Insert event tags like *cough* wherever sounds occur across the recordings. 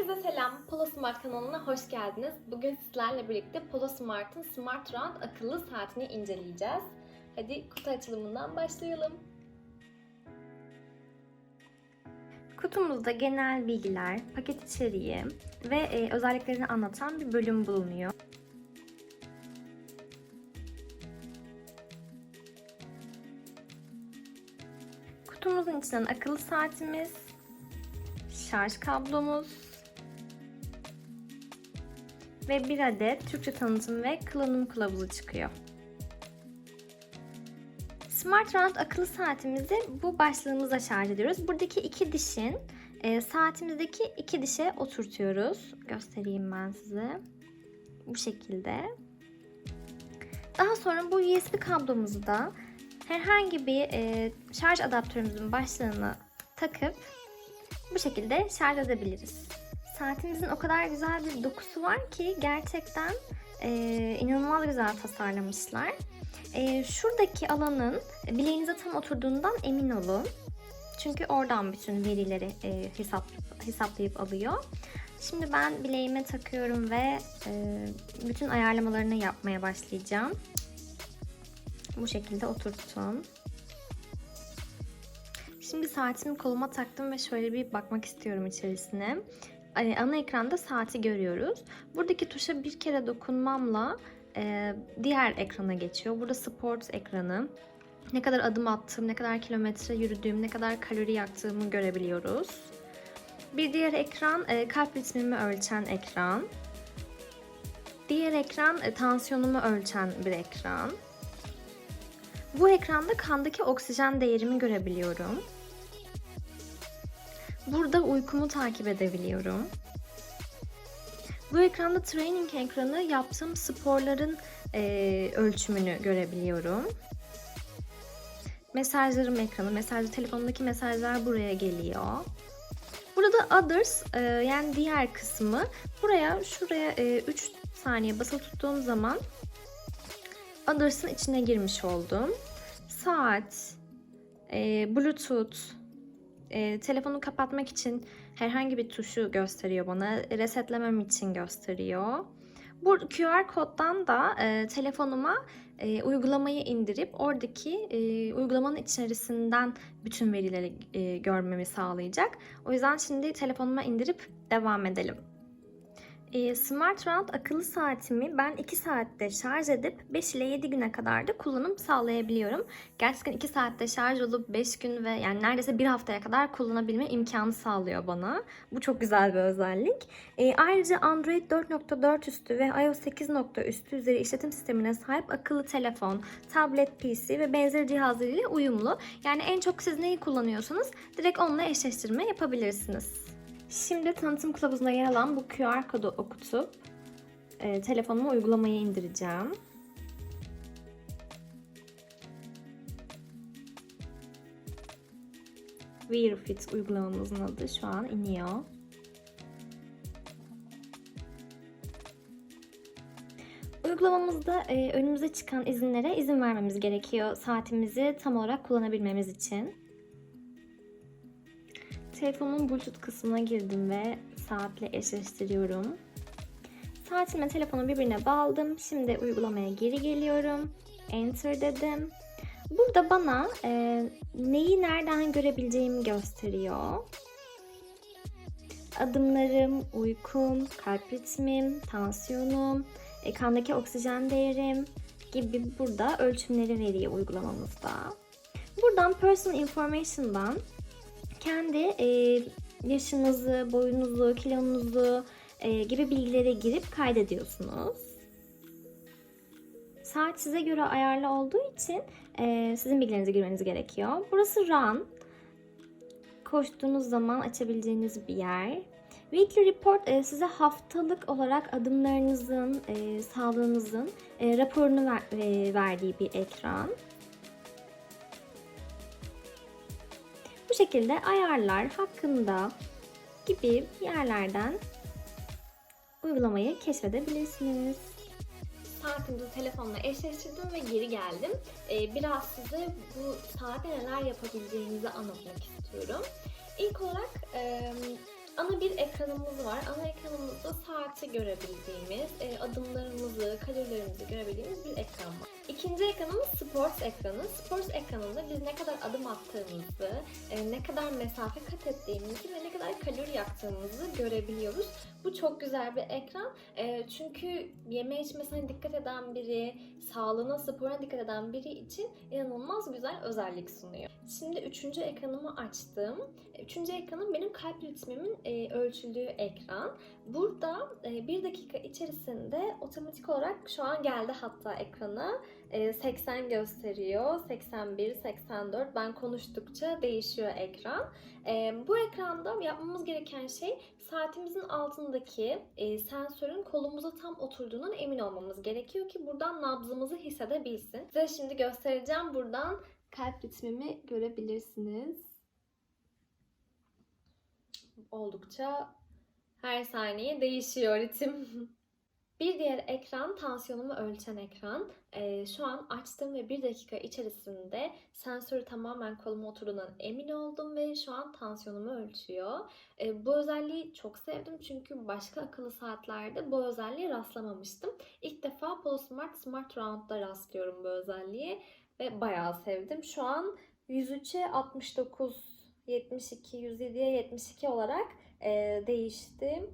Herkese selam. Polo Smart kanalına hoş geldiniz. Bugün sizlerle birlikte Polo Smart'ın Smart Round akıllı saatini inceleyeceğiz. Hadi kutu açılımından başlayalım. Kutumuzda genel bilgiler, paket içeriği ve e, özelliklerini anlatan bir bölüm bulunuyor. Kutumuzun içinden akıllı saatimiz, şarj kablomuz ve bir adet Türkçe tanıtım ve kullanım kılavuzu çıkıyor. Smart Round akıllı saatimizi bu başlığımızla şarj ediyoruz. Buradaki iki dişin e, saatimizdeki iki dişe oturtuyoruz. Göstereyim ben size. Bu şekilde. Daha sonra bu USB kablomuzu da herhangi bir e, şarj adaptörümüzün başlığına takıp bu şekilde şarj edebiliriz. Saatimizin o kadar güzel bir dokusu var ki gerçekten e, inanılmaz güzel tasarlamışlar. E, şuradaki alanın bileğinize tam oturduğundan emin olun. Çünkü oradan bütün verileri e, hesap, hesaplayıp alıyor. Şimdi ben bileğime takıyorum ve e, bütün ayarlamalarını yapmaya başlayacağım. Bu şekilde oturttum. Şimdi saatimi koluma taktım ve şöyle bir bakmak istiyorum içerisine. Hani ana ekranda saati görüyoruz. Buradaki tuşa bir kere dokunmamla e, diğer ekrana geçiyor. Burada sport ekranı. Ne kadar adım attığım, ne kadar kilometre yürüdüğüm, ne kadar kalori yaktığımı görebiliyoruz. Bir diğer ekran e, kalp ritmimi ölçen ekran. Diğer ekran e, tansiyonumu ölçen bir ekran. Bu ekranda kandaki oksijen değerimi görebiliyorum. Burada uykumu takip edebiliyorum. Bu ekranda training ekranı yaptığım sporların e, ölçümünü görebiliyorum. Mesajlarım ekranı, mesaj telefonumdaki mesajlar buraya geliyor. Burada others e, yani diğer kısmı buraya şuraya 3 e, saniye basılı tuttuğum zaman others'ın içine girmiş oldum. Saat, e, bluetooth, e, telefonu kapatmak için herhangi bir tuşu gösteriyor bana. Resetlemem için gösteriyor. Bu QR koddan da e, telefonuma e, uygulamayı indirip oradaki e, uygulamanın içerisinden bütün verileri e, görmemi sağlayacak. O yüzden şimdi telefonuma indirip devam edelim. E, Smart Round akıllı saatimi ben 2 saatte şarj edip 5 ile 7 güne kadar da kullanım sağlayabiliyorum. Gerçekten 2 saatte şarj olup 5 gün ve yani neredeyse bir haftaya kadar kullanabilme imkanı sağlıyor bana. Bu çok güzel bir özellik. E, ayrıca Android 4.4 üstü ve iOS 8. üstü üzeri işletim sistemine sahip akıllı telefon, tablet, PC ve benzeri cihazlarıyla uyumlu. Yani en çok siz neyi kullanıyorsanız direkt onunla eşleştirme yapabilirsiniz. Şimdi tanıtım kılavuzuna yer alan bu QR kodu okutup e, telefonuma uygulamayı indireceğim. Wear Fit uygulamamızın adı şu an iniyor. Uygulamamızda e, önümüze çıkan izinlere izin vermemiz gerekiyor saatimizi tam olarak kullanabilmemiz için. Telefonumun Bluetooth kısmına girdim ve saatle eşleştiriyorum. Saatimle telefonu birbirine bağladım. Şimdi uygulamaya geri geliyorum. Enter dedim. Burada bana e, neyi nereden görebileceğimi gösteriyor. Adımlarım, uykum, kalp ritmim, tansiyonum, e, kandaki oksijen değerim gibi burada ölçümleri veriyor uygulamamızda. Buradan Personal Information'dan kendi e, yaşınızı, boyunuzu, kilonuzu e, gibi bilgilere girip kaydediyorsunuz. Saat size göre ayarlı olduğu için e, sizin bilgilerinizi girmeniz gerekiyor. Burası Run. Koştuğunuz zaman açabileceğiniz bir yer. Weekly Report e, size haftalık olarak adımlarınızın, e, sağlığınızın e, raporunu ver, e, verdiği bir ekran. Şekilde ayarlar hakkında gibi yerlerden uygulamayı keşfedebilirsiniz. Saatimizi telefonla eşleştirdim ve geri geldim. Ee, biraz size bu saatte neler yapabileceğinizi anlatmak istiyorum. İlk olarak e, Ana bir ekranımız var. Ana ekranımızda saati görebildiğimiz, e, adımlarımızı, kalorilerimizi görebildiğimiz bir ekran var. İkinci ekranımız Sports ekranı. Sports ekranında biz ne kadar adım attığımızı, e, ne kadar mesafe kat ettiğimizi ve ne kadar kalori yaktığımızı görebiliyoruz. Bu çok güzel bir ekran. E, çünkü yeme içmesine dikkat eden biri, sağlığına, sporuna dikkat eden biri için inanılmaz güzel özellik sunuyor. Şimdi üçüncü ekranımı açtım. Üçüncü ekranım benim kalp ritmimin e, ölçüldüğü ekran. Burada e, bir dakika içerisinde otomatik olarak şu an geldi hatta ekrana. E, 80 gösteriyor, 81, 84. Ben konuştukça değişiyor ekran. E, bu ekranda yapmamız gereken şey saatimizin altındaki e, sensörün kolumuza tam oturduğundan emin olmamız gerekiyor ki buradan nabzımızı hissedebilsin. Size şimdi göstereceğim buradan kalp ritmimi görebilirsiniz. Oldukça her saniye değişiyor ritim. *laughs* Bir diğer ekran tansiyonumu ölçen ekran. Ee, şu an açtım ve bir dakika içerisinde sensörü tamamen koluma oturduğundan emin oldum ve şu an tansiyonumu ölçüyor. Ee, bu özelliği çok sevdim çünkü başka akıllı saatlerde bu özelliğe rastlamamıştım. İlk defa Polesmart Smart Round'da rastlıyorum bu özelliği ve bayağı sevdim. Şu an 103'e 69, 72, 107'ye 72 olarak e, değişti.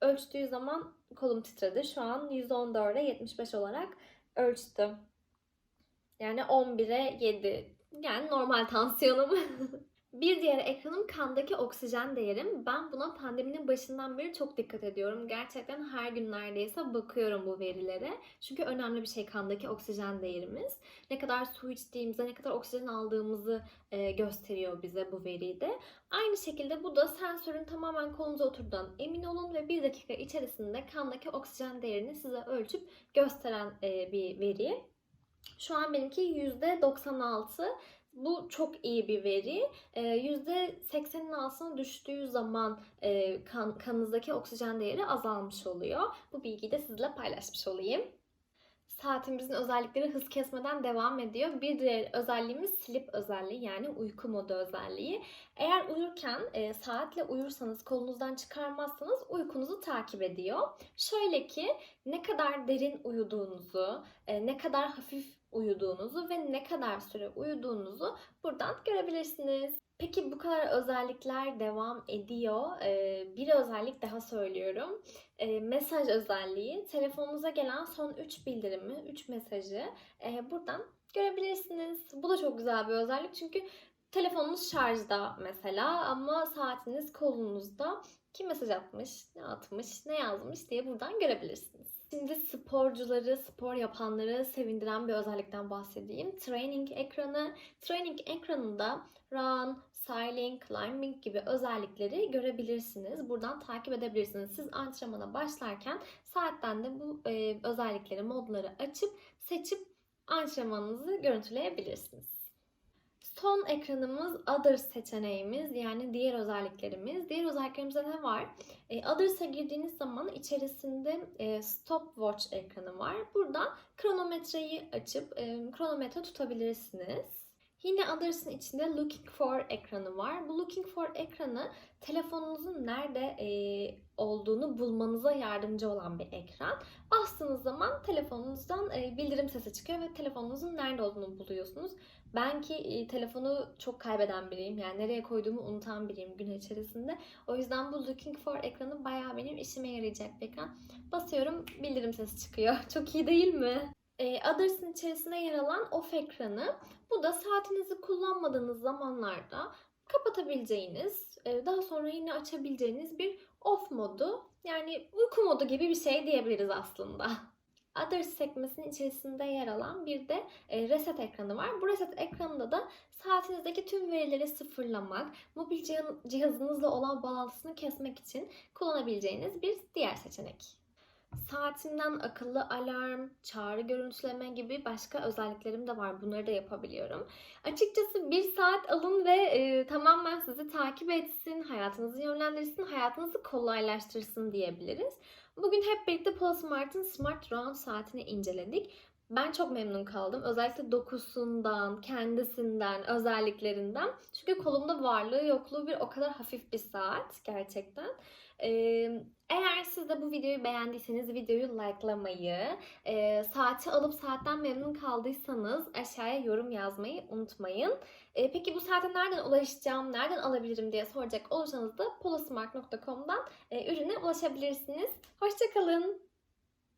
Ölçtüğü zaman kolum titredi. Şu an 114'e 75 olarak ölçtüm. Yani 11'e 7. Yani normal tansiyonum. *laughs* Bir diğer ekranım kandaki oksijen değerim. Ben buna pandeminin başından beri çok dikkat ediyorum. Gerçekten her gün neredeyse bakıyorum bu verilere. Çünkü önemli bir şey kandaki oksijen değerimiz. Ne kadar su içtiğimize, ne kadar oksijen aldığımızı e, gösteriyor bize bu veride. Aynı şekilde bu da sensörün tamamen kolunuza oturduğundan emin olun ve bir dakika içerisinde kandaki oksijen değerini size ölçüp gösteren e, bir veri. Şu an benimki %96. Bu çok iyi bir veri. %80'in altına düştüğü zaman e, kan, kanınızdaki oksijen değeri azalmış oluyor. Bu bilgiyi de sizinle paylaşmış olayım. Saatimizin özellikleri hız kesmeden devam ediyor. Bir diğer özelliğimiz sleep özelliği yani uyku modu özelliği. Eğer uyurken e, saatle uyursanız kolunuzdan çıkarmazsanız uykunuzu takip ediyor. Şöyle ki ne kadar derin uyuduğunuzu, e, ne kadar hafif uyuduğunuzu ve ne kadar süre uyuduğunuzu buradan görebilirsiniz. Peki bu kadar özellikler devam ediyor. Ee, bir özellik daha söylüyorum. Ee, mesaj özelliği. Telefonunuza gelen son 3 bildirimi, 3 mesajı e, buradan görebilirsiniz. Bu da çok güzel bir özellik çünkü telefonunuz şarjda mesela ama saatiniz kolunuzda. Kim mesaj atmış, ne atmış, ne yazmış diye buradan görebilirsiniz. Şimdi sporcuları, spor yapanları sevindiren bir özellikten bahsedeyim. Training ekranı. Training ekranında run, cycling, climbing gibi özellikleri görebilirsiniz. Buradan takip edebilirsiniz. Siz antrenmana başlarken saatten de bu e, özellikleri, modları açıp seçip antrenmanınızı görüntüleyebilirsiniz. Son ekranımız Other seçeneğimiz yani diğer özelliklerimiz. Diğer özelliklerimizde ne var? E, Others'a girdiğiniz zaman içerisinde e, Stopwatch ekranı var. Burada kronometreyi açıp e, kronometre tutabilirsiniz. Yine Others'ın içinde Looking For ekranı var. Bu Looking For ekranı telefonunuzun nerede e, olduğunu bulmanıza yardımcı olan bir ekran. Bastığınız zaman telefonunuzdan e, bildirim sesi çıkıyor ve telefonunuzun nerede olduğunu buluyorsunuz. Ben ki e, telefonu çok kaybeden biriyim. Yani nereye koyduğumu unutan biriyim gün içerisinde. O yüzden bu Looking For ekranı bayağı benim işime yarayacak bir ekran. Basıyorum bildirim sesi çıkıyor. *laughs* Çok iyi değil mi? E, Others'ın içerisinde yer alan off ekranı. Bu da saatinizi kullanmadığınız zamanlarda kapatabileceğiniz, e, daha sonra yine açabileceğiniz bir off modu. Yani uyku modu gibi bir şey diyebiliriz aslında. *laughs* Others sekmesinin içerisinde yer alan bir de e, reset ekranı var. Bu reset ekranında da saatinizdeki tüm verileri sıfırlamak, mobil cihazınızla olan bağlantısını kesmek için kullanabileceğiniz bir diğer seçenek. Saatimden akıllı alarm, çağrı görüntüleme gibi başka özelliklerim de var. Bunları da yapabiliyorum. Açıkçası bir saat alın ve e, tamamen sizi takip etsin, hayatınızı yönlendirsin, hayatınızı kolaylaştırsın diyebiliriz. Bugün hep birlikte Polesmart'ın Smart Round saatini inceledik. Ben çok memnun kaldım. Özellikle dokusundan, kendisinden, özelliklerinden. Çünkü kolumda varlığı yokluğu bir o kadar hafif bir saat gerçekten. Ee, eğer siz de bu videoyu beğendiyseniz videoyu likelamayı, e, saati alıp saatten memnun kaldıysanız aşağıya yorum yazmayı unutmayın. E, peki bu saate nereden ulaşacağım, nereden alabilirim diye soracak olursanız da polasmart.com'dan e, ürüne ulaşabilirsiniz. Hoşçakalın.